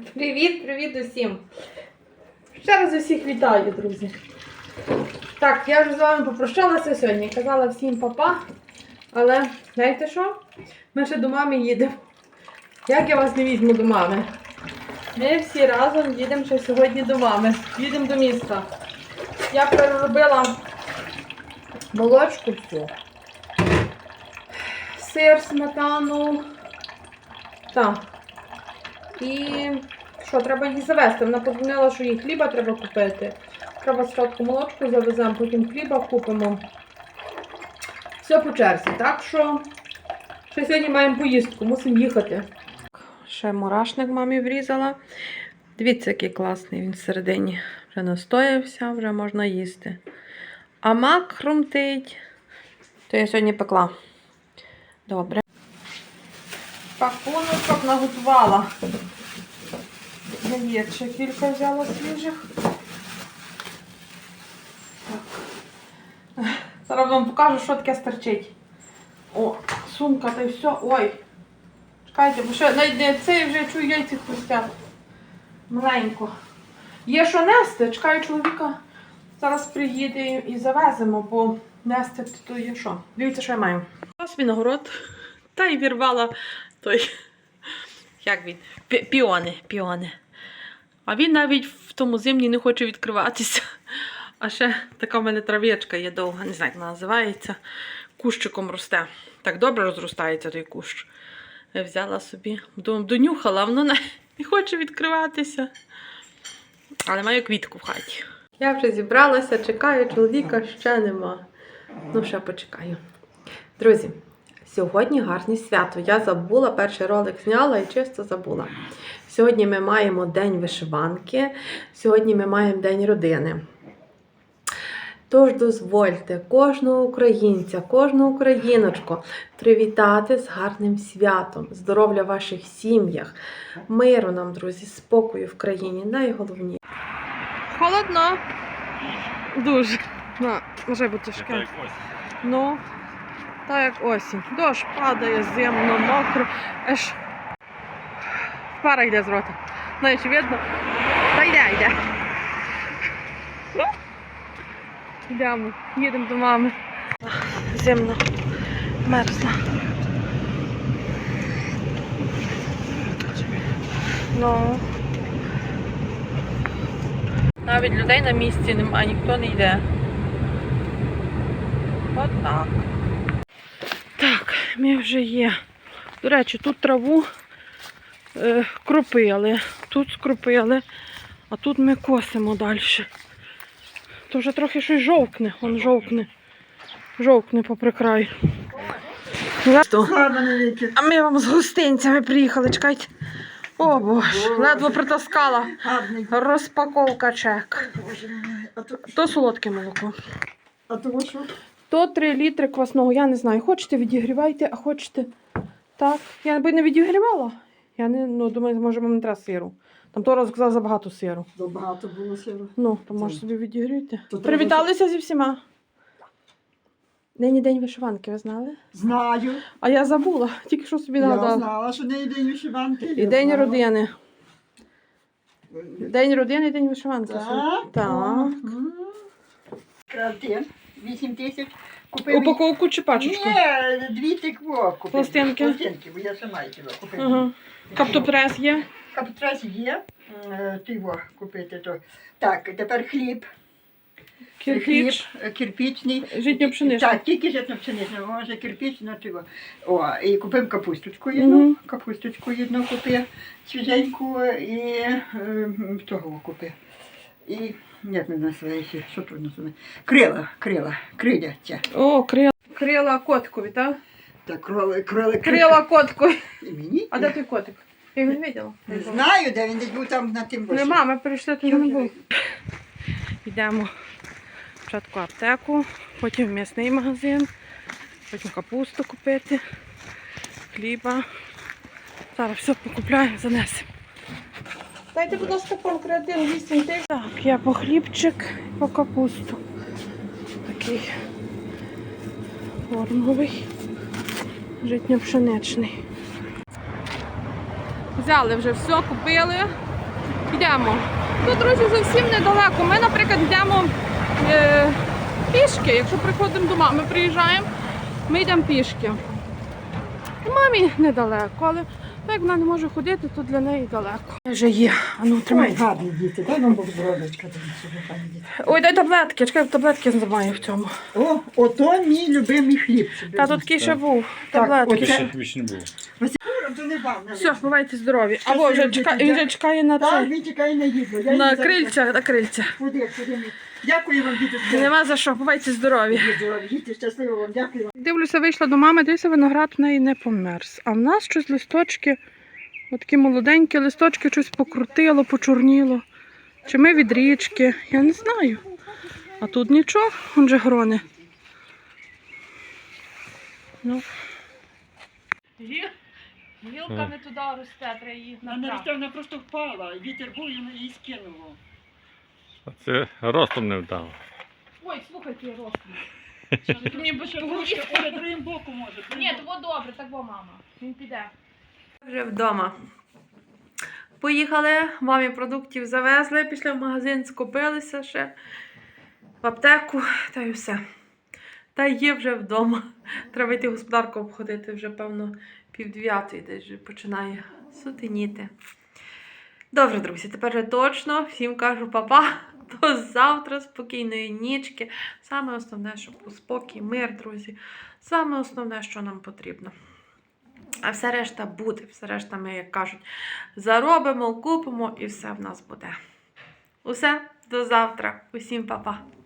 Привіт, привіт усім! Ще раз усіх вітаю, друзі. Так, я вже з вами попрощалася сьогодні. Казала всім папа. Але знаєте що? Ми ще до мами їдемо. Як я вас не візьму до мами? Ми всі разом їдемо ще сьогодні до мами. Їдемо до міста. Я переробила молочку всю. Сир, сметану. Так. І що, треба її завести. Вона подзвонила, що їй хліба треба купити. Треба спочатку молочку завеземо, потім хліба купимо. Все по черзі. Так що ще сьогодні маємо поїздку, мусимо їхати. Ще мурашник мамі врізала. Дивіться, який класний він всередині. Вже настоявся, вже можна їсти. А мак хрумтить. То я сьогодні пекла. Добре. Пакуночок наготувала. Яєць ще кілька взяла свіжих. Так. Зараз вам покажу, що таке стерчить. О, сумка та й все. Ой. Чекайте, бо ще навіть не цей вже чую яйці хрустять. Маленько. Є що нести, чекаю чоловіка. Зараз приїде і завеземо, бо нести то є що. Дивіться, що я маю. Ось виногород. Та й вірвала той. Як він? Піони, піони. А він навіть в тому зимні не хоче відкриватися. А ще така в мене трав'ячка є довга, не знаю, як вона називається. Кущиком росте. Так добре розростається той кущ. Я взяла собі, донюхала, воно не, не хоче відкриватися. Але маю квітку в хаті. Я вже зібралася, чекаю, чоловіка ще нема. Ну, ще почекаю. Друзі, сьогодні гарне свято. Я забула, перший ролик зняла і чисто забула. Сьогодні ми маємо День вишиванки, сьогодні ми маємо День родини. Тож дозвольте кожного українця, кожну україночку привітати з гарним святом, здоров'я в ваших сім'ях, миру нам, друзі, спокою в країні, найголовніше. Холодно. Дуже. На, може бути тяжке. Ну, так як осінь. Дощ падає, зимно, мокро. Аж пара йде з рота. Знаєш, видно? Та йде, йде. Йдемо, їдемо до мами. Зимно, мерзла. Ну. Навіть людей на місці немає, ніхто не йде. От так. Ми вже є. До речі, тут траву е, кропили, тут скропили, а тут ми косимо далі. То вже трохи щось жовкне, он жовкне. Жовкне попри край. А ми вам з гостинцями приїхали, чекайте. О боже, ледве притаскала. Розпаковка чек. То, То солодке молоко. а того що? То 3 літри квасного, я не знаю. Хочете відігрівайте, а хочете. Так. Я би не відігрівала. Я не ну, думаю, може вам не треба сиру. Там то сказав забагато сиру. Забагато було сиру. Ну, то може собі треба Привіталися зі всіма. Нині день вишиванки, ви знали? Знаю. А я забула, тільки що собі нагадала. Я знала, що не день вишиванки. І день знала. родини. День родини і день вишиванки. Так? Так. М. Картин. 8 тисяч. Купив. Упаковку чи пачечку? Ні, дві тикво купив. Пластинки? Пластинки, бо я сама його купив. Ага. Каптопрес є. Каптрас є. Е, Ти його купити. То. Так, тепер хліб. Кирпіч. Хліб, е, кирпічний. Житньо-пшеничний. Так, тільки житньо-пшеничний, може кирпічний, цього. О, і купив капусточку одну, Мгм. капусточку одну купив, свіженьку і е, того купив. І як не називається, що тут називається? Крила, крила, криляця. О, крила. Крила коткові, так? Так, крили, крили, Крила коткові. І мені? А де той котик? Я його не бачила. Не знаю, де він десь був там на тим босі. Нема, ми прийшли, то не був. Йдемо спочатку аптеку, потім в м'ясний магазин, потім капусту купити, хліба. Зараз все покупляємо, занесемо. Дайте, будь ласка, пан креатин 8 тисяч. Так, я по хлібчик, по капусту. Такий формовий, житньо-пшеничний. Взяли вже все, купили. Йдемо. Тут, друзі, зовсім недалеко. Ми, наприклад, йдемо е, пішки. Якщо приходимо до мами, приїжджаємо, ми йдемо пішки. Мамі недалеко, але як вона не може ходити, то для неї далеко. Вже є. А ну, тримай. гарні діти, дай вам собі гарні діти. Ой, дай таблетки, чекай, таблетки знімаю в цьому. О, ото мій любимий хліб. Та тут такий ще був. Так, Таблетки. Ще не було. Не вам. Все, бувайте здорові. Або вже чекає, він вже чекає на Так, це. він чекає на їдло. Я На крильця, на крильця. Куди, куди ми? Дякую вам, діточки. Нема за що, бувайте здорові. Здорові, діти, щасливо вам, дякую вам. Дивлюся, вийшла до мами, дивлюся, виноград в неї не померз. А в нас щось листочки, отакі молоденькі листочки, щось покрутило, почорніло. Чи ми від річки, я не знаю. А тут нічого, он же грони. Ну. Гілка не туди росте, треба її вона просто впала, вітер був і її скинуло. А це ростом не вдало. Ой, слухайте, ростом. Мені без Оля другим боком може. Ні, то добре, так бо мама. Він піде. Вже вдома. Поїхали, мамі продуктів завезли, пішли в магазин, скупилися ще в аптеку, та й все. Та є вже вдома. Треба йти господарку обходити вже, певно, півдев'ятої десь вже починає сутеніти. Добре, друзі, тепер вже точно всім кажу папа. До завтра, спокійної нічки. Саме основне, щоб був спокій, мир, друзі. Саме основне, що нам потрібно. А все решта буде, все решта ми, як кажуть, заробимо, купимо і все в нас буде. Усе, до завтра. Усім па-па.